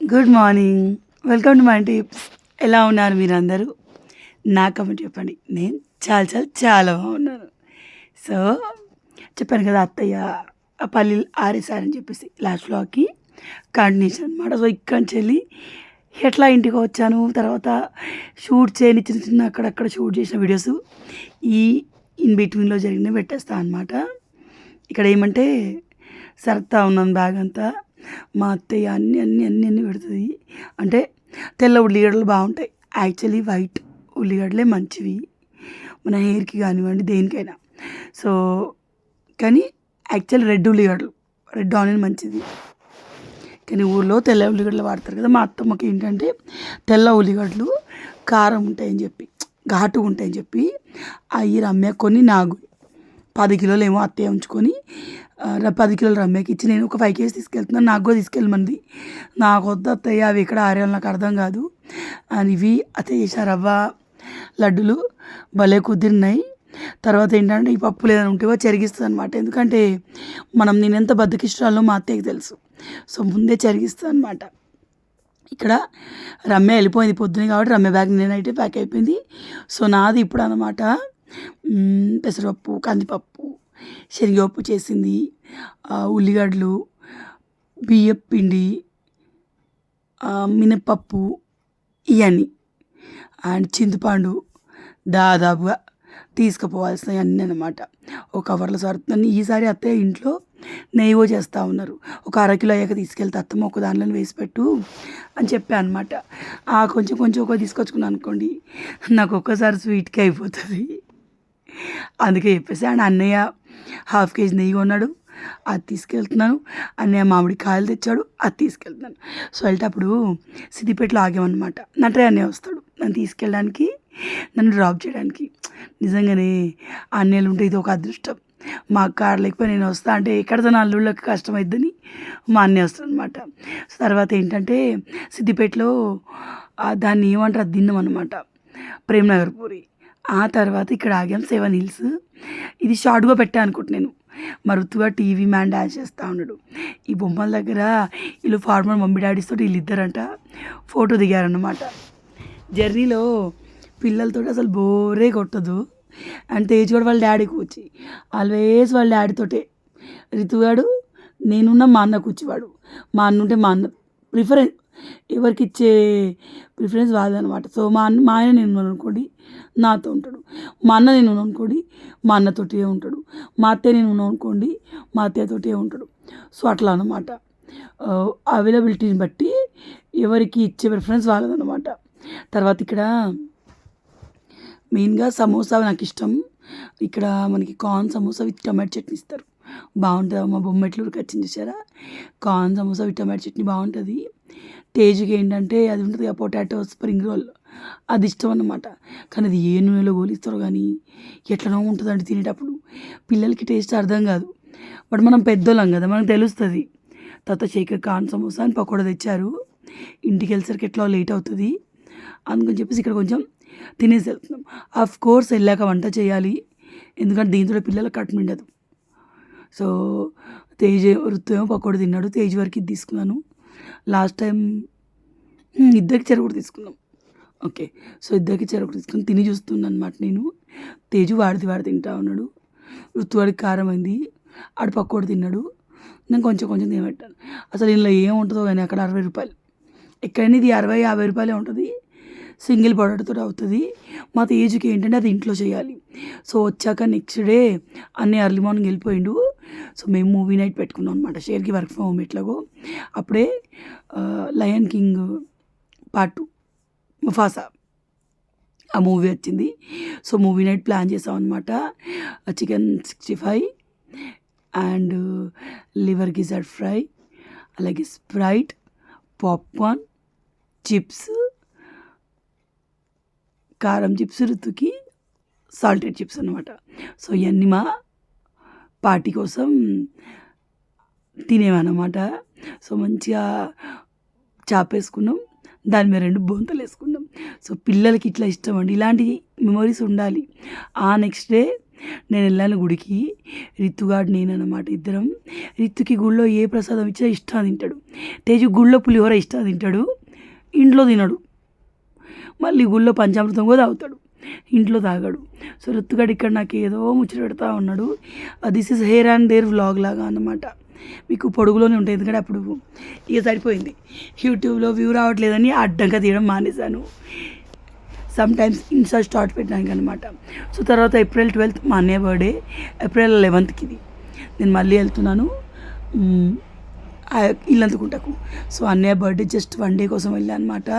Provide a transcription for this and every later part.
Good morning. Welcome to my tips. ఎలా ఉన్నారు మీరందరూ? నా కమెంట్ చెప్పండి. నేను చాలా చాలా చాలా బాగున్నాను. సో చెప్పాను కదా అత్తయ్య ఆ పల్లీలు ఆరేసారని చెప్పేసి లాస్ట్ వ్లాగ్కి కంటిన్యూషన్ అనమాట సో ఇక్కడి నుంచి వెళ్ళి ఎట్లా ఇంటికి వచ్చాను తర్వాత షూట్ చేయని చిన్న చిన్న అక్కడక్కడ షూట్ చేసిన వీడియోస్ ఈ ఇన్ బిట్వీన్లో జరిగినవి పెట్టేస్తాను అనమాట ఇక్కడ ఏమంటే సరతా ఉన్నాను బ్యాగ్ అంతా మా అత్తయ్య అన్ని అన్ని అన్ని అన్ని పెడుతుంది. అంటే తెల్ల ఉల్లిగడ్డలు బాగుంటాయి. యాక్చువల్లీ వైట్ ఉల్లిగడ్డలే మంచివి. మన హెయిర్కి కానివ్వండి దేనికైనా. సో కానీ యాక్చువల్ రెడ్ ఉల్లిగడ్డలు. రెడ్ ఆనియన్ మంచిది. కానీ ఊర్లో తెల్ల ఉల్లిగడ్డలు వాడతారు కదా. మా అత్తమ్మకి ఏంటంటే తెల్ల ఉల్లిగడ్డలు కారం ఉంటాయని చెప్పి ఘాటుగా ఉంటాయని చెప్పి అవి రమ్య కొన్ని నాకు పది కిలోలు ఏమో అత్తయ్య ఉంచుకొని పది కిలోలు రమ్మేకి ఇచ్చి నేను ఒక ఫైవ్ కేజీ తీసుకెళ్తున్నాను. నాకు కూడా తీసుకెళ్ళమంది. నాకు వద్దు అత్తయ్య అవి ఇక్కడ ఆరేయాలి నాకు అర్థం కాదు. అని ఇవి అత్తయ్య రవ్వ లడ్డులు భలే కుదిరినాయి. తర్వాత ఏంటంటే ఈ పప్పులు ఏదైనా ఉంటే చెరిగిస్తుంది అనమాట ఎందుకంటే మనం నేను ఎంత బద్దకిష్టాలో మా అత్తయ్యకి తెలుసు. సో ముందే చెరిగిస్తుంది అనమాట ఇక్కడ రమ్య వెళ్ళిపోయింది పొద్దున్నే కాబట్టి రమ్య బ్యాగ్ నేనైతే ప్యాక్ అయిపోయింది. సో నాది ఇప్పుడు అనమాట పెసరపప్పు కందిపప్పు శనగపప్పు చేసింది ఉల్లిగడ్డలు బియ్యం పిండి మినప్పప్పు ఇవన్నీ అండ్ చింతపండు దాదాపుగా తీసుకుపోవాల్సినవి అన్నీ అనమాట ఒక కవర్లో సరుతుంది ఈసారి అత్తయ్య ఇంట్లో నెయ్యో చేస్తూ ఉన్నారు. ఒక అరకిలో అయ్యాక తీసుకెళ్తే. అత్తమ్మ ఒక దానిలో వేసి పెట్టు అని చెప్పాను అనమాట ఆ కొంచెం కొంచెం ఒక తీసుకొచ్చుకున్నాను అనుకోండి నాకు ఒక్కసారి స్వీట్కి అయిపోతుంది. అందుకే చెప్పేసి. అండ్ అన్నయ్య హాఫ్ కేజీ నెయ్యి కొన్నాడు అది తీసుకెళ్తున్నాను. అన్నయ్య మామిడి కాయలు తెచ్చాడు అది తీసుకెళ్తున్నాను. సో వెళ్ళేటప్పుడు సిద్దిపేటలో ఆగామన్నమాట. నటే అన్నయ్య వస్తాడు నన్ను తీసుకెళ్ళడానికి నన్ను డ్రాప్ చేయడానికి. నిజంగానే అన్నయ్యలు ఉంటే ఇది ఒక అదృష్టం. మా కార్ లేకపోయి నేను వస్తా అంటే ఎక్కడితో నా అల్లుళ్ళకి కష్టమైద్దని మా అన్నయ్య వస్తాడు అనమాట సో తర్వాత ఏంటంటే సిద్దిపేటలో దాన్ని ఏమంటారు అది అనమాట ప్రేమ్నగర్ పూరి. ఆ తర్వాత ఇక్కడ ఆగాం సెవెన్ హిల్స్. ఇది షార్ట్గా పెట్టా అనుకుంటున్నాను నేను. మరుతుగా టీవీ మ్యాన్ డాన్స్ చేస్తూ ఉన్నాడు. ఈ బొమ్మల దగ్గర వీళ్ళు ఫార్మర్ మమ్మీ డాడీస్తో తోటి వీళ్ళిద్దరంట ఫోటో దిగారన్నమాట. జర్నీలో పిల్లలతో అసలు బోరే కొట్టదు. అండ్ తేజ్ కూడా వాళ్ళ డాడీ కూర్చి. ఆల్వేస్ వాళ్ళ డాడీతోటే రితుగాడు నేనున్న మా అన్న కూర్చివాడు. మా అన్న ఉంటే మా అన్న ప్రిఫరెన్స్ ఎవరికి ఇచ్చే ప్రిఫరెన్స్ వాళ్ళదనమాట సో మా అన్న మా ఆయన నేను అనుకోండి నాతో ఉంటాడు. మా అన్న నేను అనుకోండి మా అన్నతోటే ఉంటాడు. మా అత్తయ్య నేను అనుకోండి మా అత్తయ్యతోటే ఉంటాడు. సో అట్లా అనమాట అవైలబిలిటీని బట్టి ఎవరికి ఇచ్చే ప్రిఫరెన్స్ వాళ్ళదనమాట తర్వాత ఇక్కడ మెయిన్గా సమోసా నాకు ఇష్టం. ఇక్కడ మనకి corn samosa with tomato chutney ఇస్తారు. బాగుంటుంది మా బొమ్మెట్లూరుకి వచ్చింది చూసారా corn samosa with tomato chutney బాగుంటుంది. తేజ్కి ఏంటంటే అది ఉంటుంది పొటాటో స్ప్రింగ్ రోల్ అది ఇష్టం అన్నమాట. కానీ అది ఏ నూనెలో గోలిస్తారో కానీ ఎట్లనో ఉంటుందండి తినేటప్పుడు. పిల్లలకి టేస్ట్ అర్థం కాదు. బట్ మనం పెద్దోళ్ళం కదా మనకు తెలుస్తుంది. తర్వాత శేఖర్ కాన్ సమోసా అని పకోడా తెచ్చారు. ఇంటికి వెళ్ళేసరికి ఎట్లా లేట్ అవుతుంది అందుకని చెప్పేసి ఇక్కడ కొంచెం తినేసి వెళ్తున్నాం. ఆఫ్ కోర్స్ వెళ్ళాక వంట చేయాలి. ఎందుకంటే దీంతో పిల్లలకు కట్ సో తేజ్ ఋతు ఏమో పకోడీ తిన్నాడు. తేజ్ వరకు ఇది తీసుకున్నాను. లాస్ట్ టైం ఇద్దరికి చెరువు కూడా తీసుకున్నాం. ఓకే. సో ఇద్దరికి చెరకుడు తీసుకొని తిని చూస్తున్నాను అనమాట నేను. తేజు వాడిది వాడు తింటా ఉన్నాడు. ఋతు వాడికి కారం అయింది. ఆడు పక్కోడు తిన్నాడు. నేను కొంచెం కొంచెం తినబెట్టాను అసలు ఇందులో ఏముంటుందో కానీ అక్కడ అరవై రూపాయలు. ఎక్కడైనా ఇది అరవై యాభై రూపాయలే ఉంటుంది. సింగిల్ ప్రోడక్ట్తో అవుతుంది. మా తేజ్కి ఏంటంటే అది ఇంట్లో చేయాలి. సో వచ్చాక నెక్స్ట్ డే అన్నీ ఎర్లీ మార్నింగ్ వెళ్ళిపోయిండు. సో మేము మూవీ నైట్ పెట్టుకున్నాం అనమాట షేర్కి వర్క్ ఫ్రమ్ హోమ్ ఎట్లాగో. అప్పుడే lion king part two Mufasa ఆ మూవీ వచ్చింది. సో మూవీ నైట్ ప్లాన్ చేసాం అనమాట chicken sixty five and liver gizzard fry అలాగే స్ప్రైట్ పాప్కార్న్ చిప్స్ కారం చిప్స్ రుతుకి సాల్టెడ్ చిప్స్ అనమాట సో ఇవన్నీ మా పార్టీ కోసం తినేవన్నమాట. సో మంచిగా చాపేసుకున్నాం. దాని మీద రెండు బొంతలు వేసుకున్నాం. సో పిల్లలకి ఇట్లా ఇష్టం అండి. ఇలాంటి మెమరీస్ ఉండాలి. ఆ నెక్స్ట్ డే నేను వెళ్ళాను గుడికి. రిత్తుగాడు నేను అనమాట ఇద్దరం. రిత్తుకి గుళ్ళో ఏ ప్రసాదం ఇచ్చినా ఇష్టం తింటాడు. తేజు గుళ్ళో పులిహోర ఇష్టం తింటాడు. ఇంట్లో తినడు. మళ్ళీ గుళ్ళో పంచామృతం కూడా తాగుతాడు. ఇంట్లో తాగాడు. సో రిత్తుగాడు ఇక్కడ నాకు ఏదో ముచ్చట పెడతా ఉన్నాడు. This is here and there vlog లాగా అన్నమాట. మీకు పొడుగులోనే ఉంటుంది ఎందుకంటే అప్పుడు ఇక సరిపోయింది. యూట్యూబ్లో వ్యూ రావట్లేదని అడ్డంగా తీయడం మానేశాను. సమ్ టైమ్స్ ఇన్స్టా స్టార్ట్ పెట్టడానికి అనమాట సో తర్వాత ఏప్రిల్ ట్వెల్త్ మా అన్నయ్య బర్త్డే ఏప్రిల్ లెవెన్త్కి ఇది నేను మళ్ళీ వెళ్తున్నాను. మ్, ఇల్లందుకుంటకు సో అన్నయ్య బర్త్డే జస్ట్ వన్ డే కోసం వెళ్ళాను అనమాట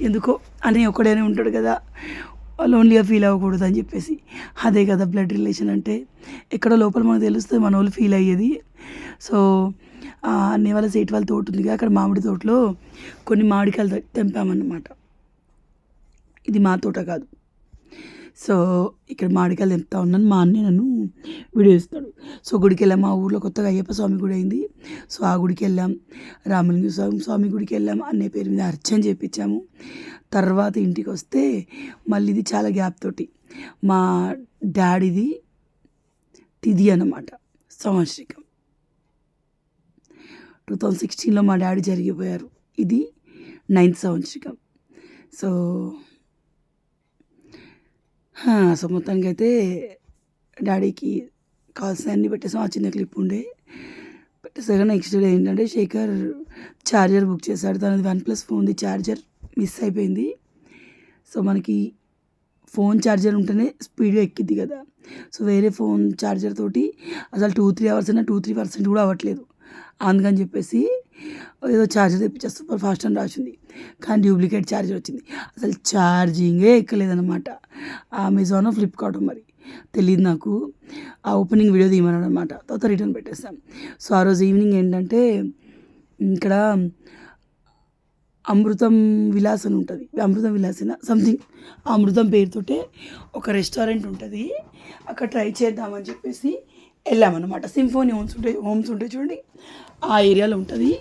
ఎందుకో అన్నయ్య ఒక్కడేనే ఉంటాడు కదా. లోన్లీగా ఫీల్ అవ్వకూడదు అని చెప్పేసి. అదే కదా బ్లడ్ రిలేషన్ అంటే. ఎక్కడో లోపల మనకు తెలుస్తుంది మన వాళ్ళు ఫీల్ అయ్యేది. సో అన్ని వాళ్ళ సేట్ వాళ్ళ తోట ఉంది అక్కడ మామిడి తోటలో కొన్ని మామిడికాయలు తెంపామన్నమాట. ఇది మా తోట కాదు. సో ఇక్కడ మామిడికాయలు తెంపుతా ఉన్నాను మా అన్నయ్య నన్ను వీడియో ఇస్తాడు. సో గుడికి వెళ్ళాం మా ఊర్లో కొత్తగా అయ్యప్ప స్వామి గుడి అయింది. సో ఆ గుడికి వెళ్ళాం రామలింగ స్వామి స్వామి గుడికి వెళ్ళాం అన్నయ్య పేరు మీద అర్చన చేపించాము. తర్వాత ఇంటికి వస్తే మళ్ళీ ఇది చాలా గ్యాప్ తోటి మా డాడీది తిది అన్నమాట సంవత్సరికం. టూ థౌజండ్ సిక్స్టీన్లో మా డాడీ జరిగిపోయారు. ఇది నైన్త్ సంవత్సరం. సో సో మొత్తానికి అయితే డాడీకి కాల్స్ అన్ని పెట్టేసాం. ఆ చిన్న క్లిప్ ఉండే. పెట్టేసాక నెక్స్ట్ డే ఏంటంటే శేఖర్ ఛార్జర్ బుక్ చేశాడు. తనది వన్ ప్లస్ ఫోన్ది ఛార్జర్ మిస్ అయిపోయింది. సో మనకి ఫోన్ ఛార్జర్ ఉంటేనే స్పీడ్గా ఎక్కిద్ది కదా. సో వేరే ఫోన్ ఛార్జర్ తోటి అసలు టూ త్రీ అవర్స్ అయినా టూ త్రీ పర్సెంట్ కూడా అవ్వట్లేదు. అందుకని చెప్పేసి ఏదో ఛార్జర్ తెప్పించా సూపర్ ఫాస్ట్ అని రాసింది. కానీ డూప్లికేట్ ఛార్జర్ వచ్చింది. అసలు ఛార్జింగే ఎక్కలేదన్నమాట. అమెజాన్ ఫ్లిప్కార్ట్ మరి. తెలియదు నాకు. ఆ ఓపెనింగ్ వీడియో తీయమన్నాడు అనమాట తర్వాత రిటర్న్ పెట్టేస్తాం సో ఆ రోజు ఈవినింగ్ ఏంటంటే ఇక్కడ అమృతం విలాస్ అని ఉంటుంది. అమృతం విలాసిన సంథింగ్ అమృతం పేరుతోటే ఒక రెస్టారెంట్ ఉంటుంది. అక్కడ ట్రై చేద్దామని చెప్పేసి వెళ్ళామన్నమాట. సింఫోనీ హోమ్స్ ఉంటాయి హోమ్స్ ఉంటాయి చూడండి ఆ ఏరియాలో ఉంటుంది.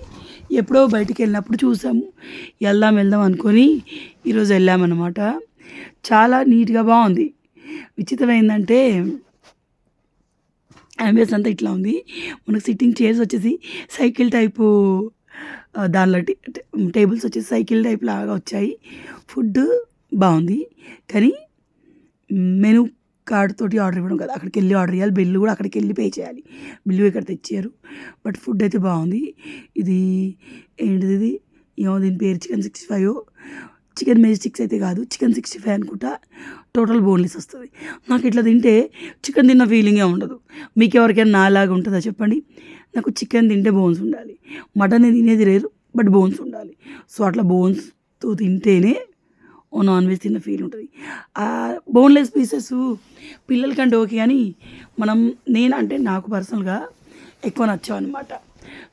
ఎప్పుడో బయటికి వెళ్ళినప్పుడు చూసాము. వెళ్దాం వెళ్దాం అనుకొని ఈరోజు వెళ్ళామన్నమాట. చాలా నీట్గా బాగుంది. విచిత్రమైందంటే ఏంటంటే అంబియన్స్ అంతా ఇట్లా ఉంది. మనకు సిట్టింగ్ చైర్స్ వచ్చేసి సైకిల్ టైపు దానిలో టే- టేబుల్స్ వచ్చేసి సైకిల్ టైప్ లాగా వచ్చాయి. ఫుడ్ బాగుంది. కానీ మెనూ కార్డ్ తోటి ఆర్డర్ ఇవ్వడం కదా. అక్కడికి వెళ్ళి ఆర్డర్ చేయాలి బిల్లు కూడా అక్కడికి వెళ్ళి పే చేయాలి. బిల్లు ఇక్కడ తెచ్చారు? బట్ ఫుడ్ అయితే బాగుంది. ఇది ఏంటిది ఇది? ఏమో దీని పేరు chicken sixty five chicken majestics అయితే కాదు. చికెన్ సిక్స్టీ ఫైవ్ అనుకుంటా టోటల్ బోన్లెస్ వస్తుంది. నాకు ఇట్లా తింటే చికెన్ తిన్న ఫీలింగే ఉండదు. మీకు ఎవరికైనా నాలాగా ఉంటుందా చెప్పండి. నాకు చికెన్ తింటే బోన్స్ ఉండాలి. మటన్ తినేది రేరు బట్ బోన్స్ ఉండాలి. సో అట్లా బోన్స్తో తింటేనే ఓ నాన్ వెజ్ తిన్న ఫీల్ ఉంటుంది. ఆ బోన్లెస్ పీసెస్ పిల్లలకంటే ఓకే కానీ మనం నేను అంటే నాకు పర్సనల్గా ఎక్కువ నచ్చావు అనమాట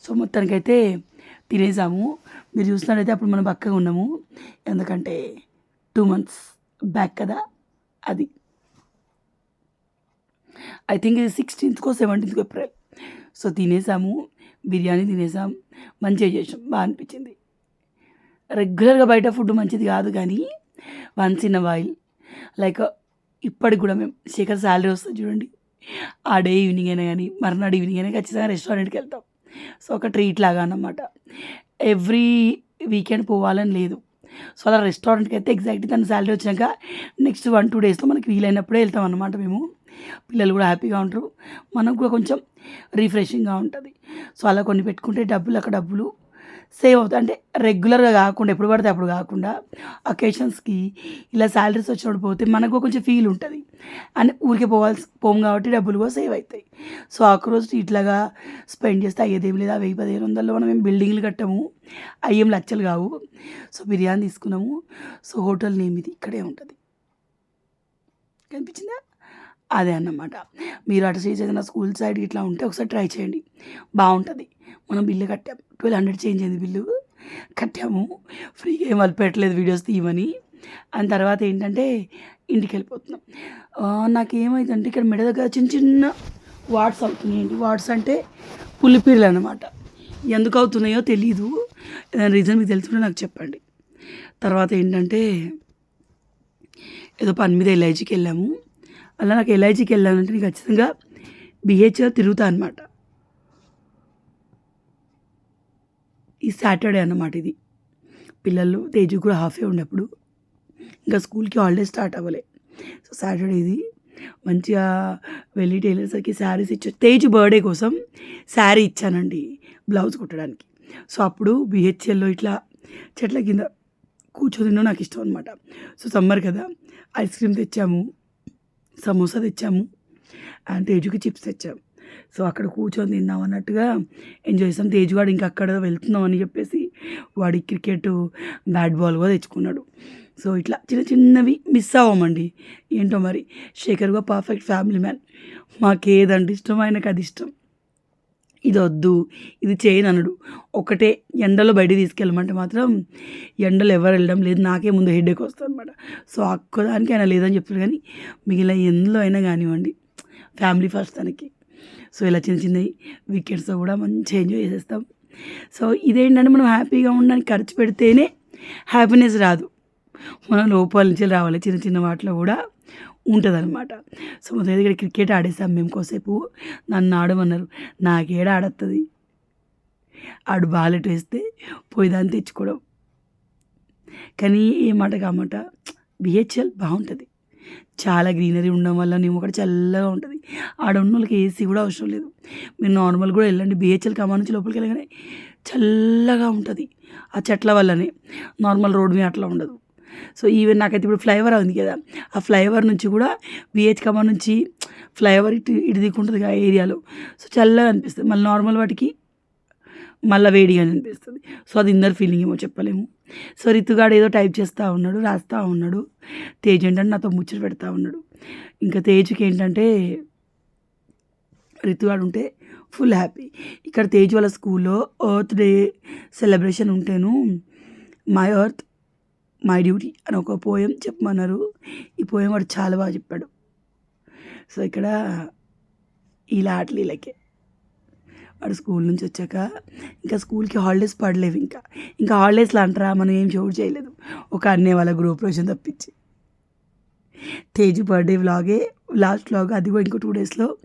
సో మొత్తానికైతే తినేసాము. మీరు చూసినట్టయితే అప్పుడు మనం పక్కగా ఉన్నాము. ఎందుకంటే టూ మంత్స్ బ్యాక్ కదా అది. ఐ థింక్ ఇది సిక్స్టీన్త్కో సెవెంటీన్త్కో ఏప్రిల్ సో తినేసాము. బిర్యానీ తినేసాం. మంచిగా చేసాం. బాగా అనిపించింది. రెగ్యులర్గా బయట ఫుడ్ మంచిది కాదు కానీ వన్స్ ఇన్ వైల్ లైక్ ఇప్పటికి కూడా మేము శేఖర్ శాలరీ వస్తుంది చూడండి. ఆ డే ఈవినింగ్ అయినా కానీ మర్నాడు ఈవినింగ్ అయినా ఖచ్చితంగా రెస్టారెంట్కి వెళ్తాం. సో ఒక ట్రీట్ లాగా అన్నమాట. ఎవ్రీ వీకెండ్ పోవాలని లేదు. సో అలా రెస్టారెంట్కి అయితే ఎగ్జాక్ట్లీ తన శాలరీ వచ్చాక నెక్స్ట్ వన్ టూ డేస్లో మనకి వీలైనప్పుడే వెళ్తాం అన్నమాట మేము. పిల్లలు కూడా హ్యాపీగా ఉంటారు. మనకు కూడా కొంచెం రిఫ్రెషింగ్గా ఉంటుంది. సో అలా కొన్ని పెట్టుకుంటే డబ్బులు అక్కడ డబ్బులు సేవ్ అవుతుంది అంటే రెగ్యులర్గా కాకుండా ఎప్పుడు పడితే అప్పుడు కాకుండా అకేషన్స్కి ఇలా శాలరీస్ వచ్చినప్పుడు పోతే మనకు కొంచెం ఫీల్ ఉంటుంది. అండ్ ఊరికే పోవాల్సి పోము కాబట్టి డబ్బులు కూడా సేవ్ అవుతాయి సో ఆ రోజు ఇట్లాగా స్పెండ్ చేస్తే అయ్యేదేం లేదు. ఆ వెయ్యి పదిహేను వందల్లో మనం ఏం బిల్డింగ్లు కట్టాము. అయ్యేం లచ్చలు కావు. సో బిర్యానీ తీసుకున్నాము. సో హోటల్ నేమ్ ఇది ఇక్కడే ఉంటుంది. కనిపించిందా? అదే అన్నమాట. మీరు అటు శ్రీ ఏదైనా స్కూల్ సైడ్ ఇట్లా ఉంటే ఒకసారి ట్రై చేయండి. బాగుంటుంది. మనం బిల్లు కట్టాము. ట్వెల్వ్ హండ్రెడ్ చేంజ్ అయింది బిల్లు. కట్టాము. ఫ్రీగా ఏం వాళ్ళు పెట్టలేదు వీడియోస్ తీయమని. అని తర్వాత ఏంటంటే ఇంటికి వెళ్ళిపోతున్నాం. ఆ, నాకేమైందంటే ఇక్కడ మెడ దగ్గర చిన్న చిన్న వాట్స్ అవుతున్నాయండి వాట్స్ అంటే పులిపీర్లు అనమాట ఎందుకు అవుతున్నాయో తెలీదు. ఏదైనా రీజన్ మీకు తెలుసుకుంటే నాకు చెప్పండి. తర్వాత ఏంటంటే ఏదో పని మీద ఎల్ఐజికి వెళ్ళాము. అలా నాకు ఎల్ఐజికి వెళ్ళానంటే నేను ఖచ్చితంగా బిహెచ్లో తిరుగుతా అనమాట ఈ సాటర్డే అన్నమాట ఇది. పిల్లలు తేజు కూడా హాఫే ఉన్నప్పుడు ఇంకా స్కూల్కి హాలిడే స్టార్ట్ అవ్వలే. సో సాటర్డే ఇది. మంచిగా వెళ్ళి టైలర్స్కి శారీస్ ఇచ్చా. తేజు బర్త్డే కోసం శారీ ఇచ్చానండి బ్లౌజ్ కుట్టడానికి. సో అప్పుడు బిహెచ్ఎల్లో ఇట్లా చెట్ల కింద కూర్చొని తినడం నాకు ఇష్టం అనమాట సో సమ్మర్ కదా ఐస్ క్రీమ్ తెచ్చాము. సమోసా తెచ్చాము అండ్ తేజుకి చిప్స్ తెచ్చాము సో అక్కడ కూర్చొని తిన్నాం అన్నట్టుగా ఎంజాయ్ చేసాం. తేజుగాడు ఇంకా అక్కడ వెళ్తున్నాం అని చెప్పేసి వాడి క్రికెట్ బ్యాట్ బాల్ కూడా తెచ్చుకున్నాడు. సో ఇట్లా చిన్న చిన్నవి మిస్ అవ్వమండి. ఏంటో మరి? శేఖర్ పర్ఫెక్ట్ ఫ్యామిలీ మ్యాన్ మాకు ఏదంటే ఇష్టం ఆయనకు అది ఇష్టం. ఇది వద్దు ఇది చేయను అనడు ఒకటే ఎండలో బయట తీసుకెళ్ళమంటే మాత్రం ఎండలో ఎవరు వెళ్ళడం లేదు నాకే ముందు హెడేక్ వస్తుంది అనమాట సో అక్కదానికి ఆయన లేదని చెప్తాడు కానీ మిగిలిన ఎందులో అయినా కానివ్వండి ఫ్యామిలీ ఫస్ట్ తనకి. సో ఇలా చిన్న చిన్నవి వీకెండ్స్లో కూడా మంచిగా ఎంజాయ్ చేసేస్తాం. సో ఇదేంటంటే మనం హ్యాపీగా ఉండడానికి ఖర్చు పెడితేనే హ్యాపీనెస్ రాదు. మనం లోపల నుంచి రావాలి. చిన్న చిన్న వాటిలో కూడా ఉంటుంది అనమాట సో మొదటి దగ్గర క్రికెట్ ఆడేసాం మేము కోసేపు నన్ను ఆడమన్నారు. నాకేడ ఆడత్తది? ఆడు బాలెట్ వేస్తే పోయి దాన్ని తెచ్చుకోవడం. కానీ ఏ మాట కామాట బిహెచ్ఎల్ బాగుంటుంది. చాలా గ్రీనరీ ఉండడం వల్ల నేను ఒకటి చల్లగా ఉంటుంది. ఆడ ఉన్న వాళ్ళకి ఏసీ కూడా అవసరం లేదు. మీరు నార్మల్ కూడా వెళ్ళండి. బిహెచ్ఎల్ కమా నుంచి లోపలికి వెళ్ళగానే చల్లగా ఉంటుంది. ఆ చెట్ల వల్లనే. నార్మల్ రోడ్ మీద అట్లా ఉండదు. సో ఈవెన్ నాకైతే ఇప్పుడు ఫ్లైఓవర్ ఉంది కదా ఆ ఫ్లైఓవర్ నుంచి కూడా విహెచ్ కమా నుంచి ఫ్లైఓవర్ ఇటు ఇటు దిక్కుంటుంది ఆ ఏరియాలో. సో చల్లగా అనిపిస్తుంది. మళ్ళీ నార్మల్ వాటికి మళ్ళీ వేడిగా అనిపిస్తుంది. సో అది ఇన్నర్ ఫీలింగ్ ఏమో చెప్పలేము. సో రితుగాడు ఏదో టైప్ చేస్తూ ఉన్నాడు రాస్తూ ఉన్నాడు తేజ్ ఏంటంటే నాతో ముచ్చట పెడతా ఉన్నాడు. ఇంకా తేజ్కి ఏంటంటే రితుగాడు ఉంటే ఫుల్ హ్యాపీ ఇక్కడ తేజ్ వాళ్ళ స్కూల్లో ఎర్త్ డే సెలబ్రేషన్ ఉంటేను మై ఎర్త్ మై డ్యూటీ అని ఒక పోయం చెప్పమన్నారు. ఈ పోయం వాడు చాలా బాగా చెప్పాడు. సో ఇక్కడ ఇలా ఆటలు ఇలాకే. వాడు స్కూల్ నుంచి వచ్చాక ఇంకా స్కూల్కి హాలిడేస్ పడలేవు ఇంకా. ఇంకా హాలిడేస్లో అంటారా? మనం ఏం చోటు చేయలేదు. ఒక అన్నయ్య వాళ్ళ గ్రూప్ రోజు తప్పించి. తేజు బర్త్డే వ్లాగే లాస్ట్ వ్లాగ్ అది కూడా ఇంకో టూ డేస్లో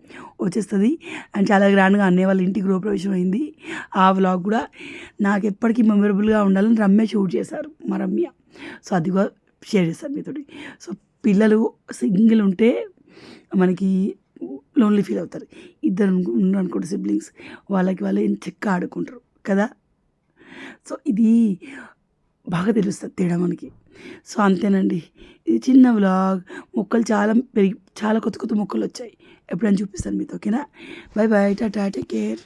వచ్చేస్తుంది. అండ్ చాలా గ్రాండ్గా అన్నయ్య వాళ్ళ ఇంటి గృహప్రవేశం అయింది. ఆ వ్లాగ్ కూడా నాకు ఎప్పటికీ మెమరబుల్గా ఉండాలని రమ్య షూట్ చేశారు మా రమ్య. సో అది కూడా షేర్ చేస్తాను మీతోటి. సో పిల్లలు సింగిల్ ఉంటే మనకి లోన్లీ ఫీల్ అవుతారు. ఇద్దరు అనుకుంటారు సిబ్లింగ్స్ వాళ్ళకి వాళ్ళు ఏం చెక్క ఆడుకుంటారు కదా? సో ఇది బాగా తెలుస్తుంది తేడా మనకి. సో అంతేనండి. ఇది చిన్న వ్లాగ్. మొక్కలు చాలా పెరిగి చాలా కొత్త కొత్త మొక్కలు వచ్చాయి. ఎప్పుడైనా చూపిస్తాను మీతో ఓకేనా? Bye bye tata take care.